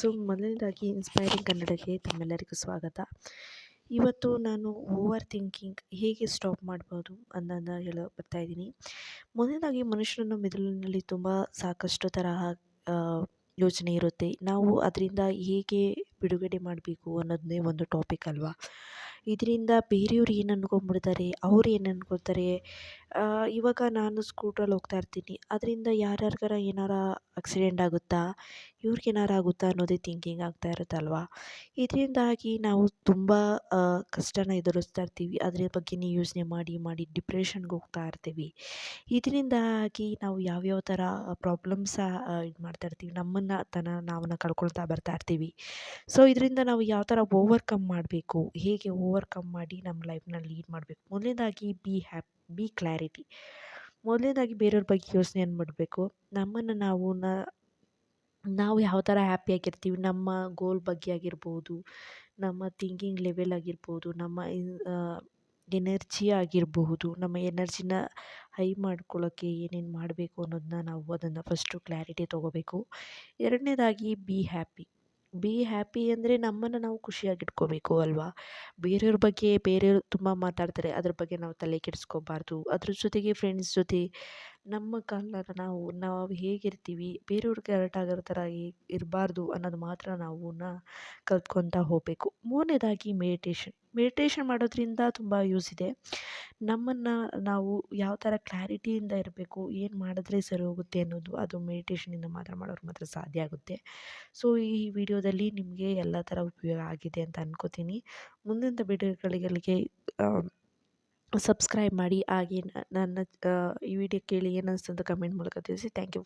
So ಮೊದಲನೇದಾಗಿ inspiring ಕನ್ನಡಕ್ಕೆ ತಮ್ಮೆಲ್ಲರಿಗೂ ಸ್ವಾಗತ. ಇವತ್ತು ನಾನು ಓವರ್ ಥಿಂಕಿಂಗ್ ಹೇಗೆ ಸ್ಟಾಪ್ ಮಾಡ್ಬೋದು ಅನ್ನೋದನ್ನ ಹೇಳ ಬರ್ತಾ ಇದ್ದೀನಿ. ಮೊದಲನೇದಾಗಿ ಮನುಷ್ಯನ ಮೆದುಳಿನಲ್ಲಿ ತುಂಬ ಸಾಕಷ್ಟು ತರಹ ಯೋಚನೆ ಇರುತ್ತೆ. ನಾವು ಅದರಿಂದ ಹೇಗೆ ಬಿಡುಗಡೆ ಮಾಡಬೇಕು ಅನ್ನೋದನ್ನೇ ಒಂದು ಟಾಪಿಕ್ ಅಲ್ವಾ? ಇದರಿಂದ ಬೇರೆಯವ್ರು ಏನು ಅನ್ಕೊಂಬಿಡ್ತಾರೆ ಅವ್ರು ಏನು ಅನ್ಕೊಳ್ತಾರೆ ಇವಾಗ ನಾನು ಸ್ಕೂಟ್ರಲ್ಲಿ ಹೋಗ್ತಾ ಇರ್ತೀನಿ. ಅದರಿಂದ ಯಾರ್ಯಾರ್ಗಾರ ಏನಾರ ಆಕ್ಸಿಡೆಂಟ್ ಆಗುತ್ತಾ? ಇವ್ರಿಗೆ ಏನಾರ ಆಗುತ್ತಾ ಅನ್ನೋದೇ ಥಿಂಕಿಂಗ್ ಆಗ್ತಾ ಇರುತ್ತಲ್ವಾ? ಇದರಿಂದಾಗಿ ನಾವು ತುಂಬ ಕಷ್ಟನ ಎದುರಿಸ್ತಾ ಇರ್ತೀವಿ. ಅದ್ರ ಬಗ್ಗೆನೇ ಯೋಚನೆ ಮಾಡಿ ಮಾಡಿ ಡಿಪ್ರೆಷನ್ಗೆ ಹೋಗ್ತಾ ಇರ್ತೀವಿ. ಇದರಿಂದಾಗಿ ನಾವು ಯಾವ್ಯಾವ ಥರ ಪ್ರಾಬ್ಲಮ್ಸ ಇದು ಮಾಡ್ತಾ ಇರ್ತೀವಿ. ನಮ್ಮನ್ನು, ತನ, ನಾವನ್ನ ಕಳ್ಕೊಳ್ತಾ ಬರ್ತಾ ಇರ್ತೀವಿ. ಸೊ ಇದರಿಂದ ನಾವು ಯಾವ ಥರ ಓವರ್ಕಮ್ ಮಾಡಬೇಕು? ಹೇಗೆ ಓವರ್ಕಮ್ ಮಾಡಿ ನಮ್ಮ ಲೈಫ್ನ ಲೀಡ್ ಮಾಡಬೇಕು? ಮೊದಲನೇದಾಗಿ ಬಿ ಹ್ಯಾಪ್ ಬಿ ಕ್ಲಾರಿಟಿ. ಮೊದಲನೇದಾಗಿ ಬೇರೆಯವ್ರ ಬಗ್ಗೆ ಯೋಚನೆಯನ್ನು ಮಾಡಬೇಕು? ನಮ್ಮನ್ನು ನಾವು ನ, ನಾವು ಯಾವ ಥರ ಹ್ಯಾಪಿಯಾಗಿರ್ತೀವಿ ನಮ್ಮ ಗೋಲ್ ಬಗ್ಗೆ ಆಗಿರ್ಬೋದು, ನಮ್ಮ ಥಿಂಕಿಂಗ್ ಲೆವೆಲ್ ಆಗಿರ್ಬೋದು, ನಮ್ಮ ಎನರ್ಜಿ ಆಗಿರಬಹುದು ನಮ್ಮ ಎನರ್ಜಿನ ಹೈ ಮಾಡ್ಕೊಳ್ಳೋಕ್ಕೆ ಏನೇನು ಮಾಡಬೇಕು ಅನ್ನೋದನ್ನ ನಾವು ಅದನ್ನು ಫಸ್ಟು ಕ್ಲಾರಿಟಿ ತೊಗೋಬೇಕು. ಎರಡನೇದಾಗಿ ಬಿ ಹ್ಯಾಪಿ ಬಿ ಹ್ಯಾಪಿ ಅಂದರೆ ನಮ್ಮನ್ನು ನಾವು ಖುಷಿಯಾಗಿಟ್ಕೋಬೇಕು ಅಲ್ವಾ? ಬೇರೆಯವ್ರ ಬಗ್ಗೆ ಬೇರೆಯವ್ರು ತುಂಬ ಮಾತಾಡ್ತಾರೆ. ಅದ್ರ ಬಗ್ಗೆ ನಾವು ತಲೆ ಕೆಡಿಸ್ಕೋಬಾರ್ದು. ಅದ್ರ ಜೊತೆಗೆ ಫ್ರೆಂಡ್ಸ್ ಜೊತೆ ನಮ್ಮ ಕಾಲರ ನಾವು ನಾವು ಹೇಗಿರ್ತೀವಿ, ಬೇರೆಯವ್ರಿಗೆ ಹರ್ಟ್ ಆಗೋ ಥರ ಇರಬಾರ್ದು ಅನ್ನೋದು ಮಾತ್ರ ನಾವು ಕಲ್ತ್ಕೊತಾ ಹೋಗಬೇಕು. ಮೂರನೇದಾಗಿ ಮೆಡಿಟೇಷನ್ ಮೆಡಿಟೇಷನ್ ಮಾಡೋದ್ರಿಂದ ತುಂಬ ಯೂಸ್ ಇದೆ. ನಮ್ಮನ್ನು ನಾವು ಯಾವ ಥರ ಕ್ಲಾರಿಟಿಯಿಂದ ಇರಬೇಕು, ಏನು ಮಾಡಿದ್ರೆ ಸರಿ ಹೋಗುತ್ತೆ ಅನ್ನೋದು, ಅದು ಮೆಡಿಟೇಷನಿಂದ ಮಾತ್ರ ಮಾಡೋರು ಮಾತ್ರ ಸಾಧ್ಯ ಆಗುತ್ತೆ. ಸೊ ಈ ವಿಡಿಯೋದಲ್ಲಿ ನಿಮಗೆ ಎಲ್ಲ ಥರ ಉಪಯೋಗ ಆಗಿದೆ ಅಂತ ಅನ್ಕೋತೀನಿ. ಮುಂದಿನ ವಿಡಿಯೋಗಳಿಗೆ ಸಬ್ಸ್ಕ್ರೈಬ್ ಮಾಡಿ ಹಾಗೆ ನನ್ನ ಈ ವಿಡಿಯೋ ಕೇಳಿ ಏನು ಅಂತ ಕಮೆಂಟ್ ಮೂಲಕ ತಿಳಿಸಿ. Thank you.